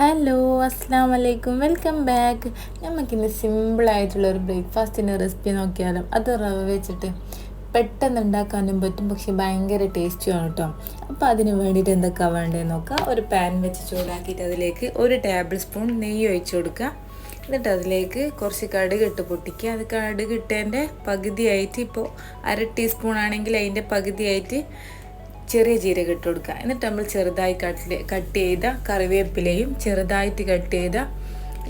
Hello അസ്സാം വലൈക്കും welcome back. നമുക്കിന്ന് സിമ്പിളായിട്ടുള്ള ഒരു ബ്രേക്ക്ഫാസ്റ്റിന്റെ റെസിപ്പി നോക്കിയാലും. അത് റവ വെച്ചിട്ട് പെട്ടെന്ന് ഉണ്ടാക്കാനും പറ്റും പക്ഷെ ഭയങ്കര ടേസ്റ്റിയാണ് കേട്ടോ അപ്പോൾ അതിന് വേണ്ടിയിട്ട് എന്തൊക്കെയാണ് വേണ്ടതെന്ന് നോക്കുക ഒരു പാൻ വെച്ച് ചൂടാക്കിയിട്ട് അതിലേക്ക് ഒരു ടേബിൾ സ്പൂൺ നെയ്യ് ഒഴിച്ചു കൊടുക്കുക എന്നിട്ട് അതിലേക്ക് കുറച്ച് കടുക് ഇട്ട് പൊട്ടിക്കുക. അത് കടുക് ഇട്ടതിന്റെ പകുതിയായിട്ട് ഇപ്പോൾ അര ടീസ്പൂൺ ആണെങ്കിൽ അതിന്റെ പകുതിയായിട്ട് ചെറിയ ജീരകം ഇട്ട് കൊടുക്കുക. എന്നിട്ട് നമ്മൾ ചെറുതായി കട്ട് കട്ട് ചെയ്ത കറിവേപ്പിലയും ചെറുതായിട്ട് കട്ട് ചെയ്ത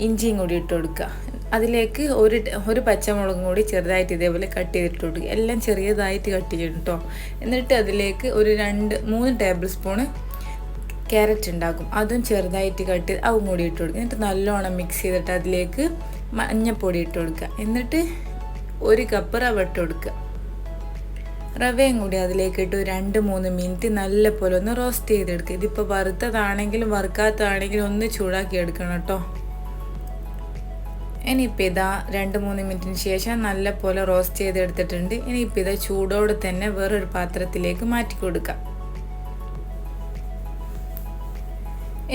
ഇഞ്ചിയും കൂടി ഇട്ട് കൊടുക്കുക. അതിലേക്ക് ഒരു ഒരു പച്ചമുളകും കൂടി ചെറുതായിട്ട് ഇതേപോലെ കട്ട് ചെയ്തിട്ട് കൊടുക്കുക. എല്ലാം ചെറിയതായിട്ട് കട്ട് ചെയ്യണം കേട്ടോ എന്നിട്ട് അതിലേക്ക് ഒരു രണ്ട് മൂന്ന് ടേബിൾ സ്പൂണ് ക്യാരറ്റ് ഉണ്ടാക്കും. അതും ചെറുതായിട്ട് കട്ട് ചെയ്ത് അതും കൂടി ഇട്ട് കൊടുക്കുക. എന്നിട്ട് നല്ലോണം മിക്സ് ചെയ്തിട്ട് അതിലേക്ക് മഞ്ഞപ്പൊടി ഇട്ട് കൊടുക്കുക. എന്നിട്ട് ഒരു കപ്പ് റവ ഇട്ട് കൊടുക്കുക. റവയും കൂടി അതിലേക്ക് ഇട്ട് രണ്ട് മൂന്ന് മിനിറ്റ് നല്ല പോലെ ഒന്ന് റോസ്റ്റ് ചെയ്തെടുക്കുക ഇതിപ്പോൾ വറുത്തതാണെങ്കിലും വറുക്കാത്തതാണെങ്കിലും ഒന്ന് ചൂടാക്കി എടുക്കണം കേട്ടോ. ഇനിയിപ്പോൾ ഇതാ രണ്ട് മൂന്ന് മിനിറ്റിന് ശേഷം നല്ല പോലെ റോസ്റ്റ് ചെയ്തെടുത്തിട്ടുണ്ട്. ഇനിയിപ്പോൾ ഇതാ ചൂടോടെ തന്നെ വേറൊരു പാത്രത്തിലേക്ക് മാറ്റി കൊടുക്കാം.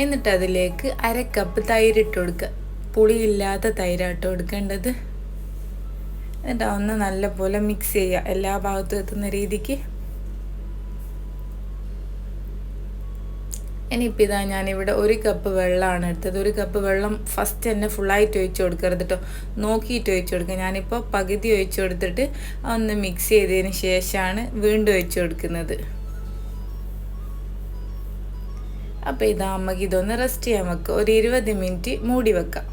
എന്നിട്ട് അതിലേക്ക് അര കപ്പ് തൈരിട്ട് കൊടുക്കുക പുളിയില്ലാത്ത തൈരാട്ടോ എടുക്കേണ്ടത്. എന്നിട്ട് ഒന്ന് നല്ലപോലെ മിക്സ് ചെയ്യുക എല്ലാ ഭാഗത്തും എത്തുന്ന രീതിക്ക്. ഇനിയിപ്പോൾ ഇതാ ഞാനിവിടെ ഒരു കപ്പ് വെള്ളമാണ് എടുത്തത്. ഒരു കപ്പ് വെള്ളം ഫസ്റ്റ് തന്നെ ഫുള്ളായിട്ട് ഒഴിച്ചു കൊടുക്കരുത് കേട്ടോ നോക്കിയിട്ട് ഒഴിച്ചു കൊടുക്കുക ഞാനിപ്പോൾ പകുതി ഒഴിച്ചു കൊടുത്തിട്ട് ഒന്ന് മിക്സ് ചെയ്തതിന് ശേഷമാണ് വീണ്ടും ഒഴിച്ചു കൊടുക്കുന്നത്. അപ്പോൾ ഇതാ അമ്മയ്ക്ക് ഇതൊന്ന് റെസ്റ്റ് ചെയ്യാൻ വെക്കുക ഒരു ഇരുപത് മിനിറ്റ് മൂടി വെക്കാം.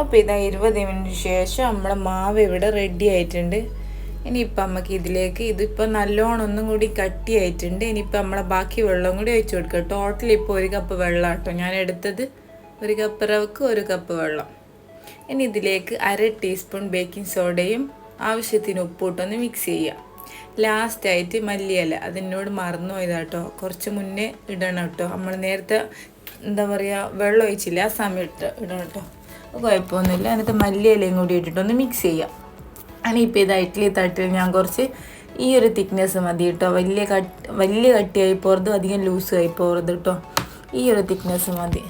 അപ്പോൾ ഇതാ ഇരുപത് മിനിറ്റ് ശേഷം നമ്മുടെ മാവ് ഇവിടെ റെഡി ആയിട്ടുണ്ട്. ഇനിയിപ്പോൾ നമുക്ക് ഇതിലേക്ക് ഇതിപ്പോൾ നല്ലോണം ഒന്നും കൂടി കട്ടിയായിട്ടുണ്ട്. ഇനിയിപ്പോൾ നമ്മളെ ബാക്കി വെള്ളം കൂടി ഒഴിച്ചു കൊടുക്കുക ടോട്ടൽ ഇപ്പോൾ ഒരു കപ്പ് വെള്ളം കേട്ടോ. ഞാൻ എടുത്തത് ഒരു കപ്പ് റവക്ക് ഒരു കപ്പ് വെള്ളം. ഇനി ഇതിലേക്ക് അര ടീസ്പൂൺ ബേക്കിംഗ് സോഡയും ആവശ്യത്തിന് ഉപ്പിട്ടൊന്ന് മിക്സ് ചെയ്യുക ലാസ്റ്റായിട്ട് മല്ലിയല. അതിനോട് മറന്നു പോയതാട്ടോ കുറച്ച് മുന്നേ ഇടണം കേട്ടോ. നമ്മൾ നേരത്തെ എന്താ പറയുക വെള്ളം ഒഴിച്ചില്ല ആ സമയം ഇട്ട് ഇടണം കേട്ടോ. കുഴപ്പമൊന്നുമില്ല. എന്നിട്ട് മല്ലിയിലയും കൂടി ഇട്ടിട്ടൊന്ന് മിക്സ് ചെയ്യാം. ഇപ്പോൾ ഇത് ഇഡ്ഡലി തട്ടിൽ ഞാൻ കുറച്ച് ഈ ഒരു തിക്നെസ് മതി കേട്ടോ വലിയ കട്ട് വലിയ കട്ടിയായി പോകരുത് അധികം ലൂസ് ആയി പോകരുത് കേട്ടോ ഈ ഒരു തിക്നെസ് മതി.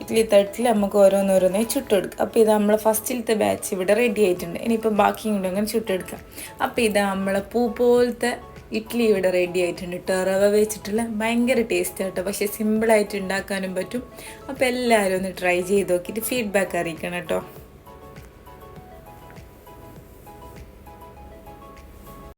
ഇഡ്ഡലി തട്ടിൽ നമുക്ക് ഓരോന്നോരോന്നായി ചുട്ടെടുക്കാം. അപ്പോൾ ഇത് നമ്മളെ ഫസ്റ്റിലത്തെ ബാച്ച് ഇവിടെ റെഡി ആയിട്ടുണ്ട്. ഇനിയിപ്പോൾ ബാക്കി കൂടെ അങ്ങനെ ചുട്ടെടുക്കാം. അപ്പോൾ ഇത് നമ്മളെ പൂ പോലത്തെ ഇഡ്ഡലി ഇവിടെ റെഡി ആയിട്ടുണ്ട്. കേട്ടോ റവ വെച്ചിട്ടുള്ള ഭയങ്കര ടേസ്റ്റ് ആട്ടോ പക്ഷേ സിമ്പിളായിട്ട് ഉണ്ടാക്കാനും പറ്റും. അപ്പോൾ എല്ലാവരും ഒന്ന് ട്രൈ ചെയ്ത് നോക്കിയിട്ട് ഫീഡ്ബാക്ക് അറിയിക്കണം കേട്ടോ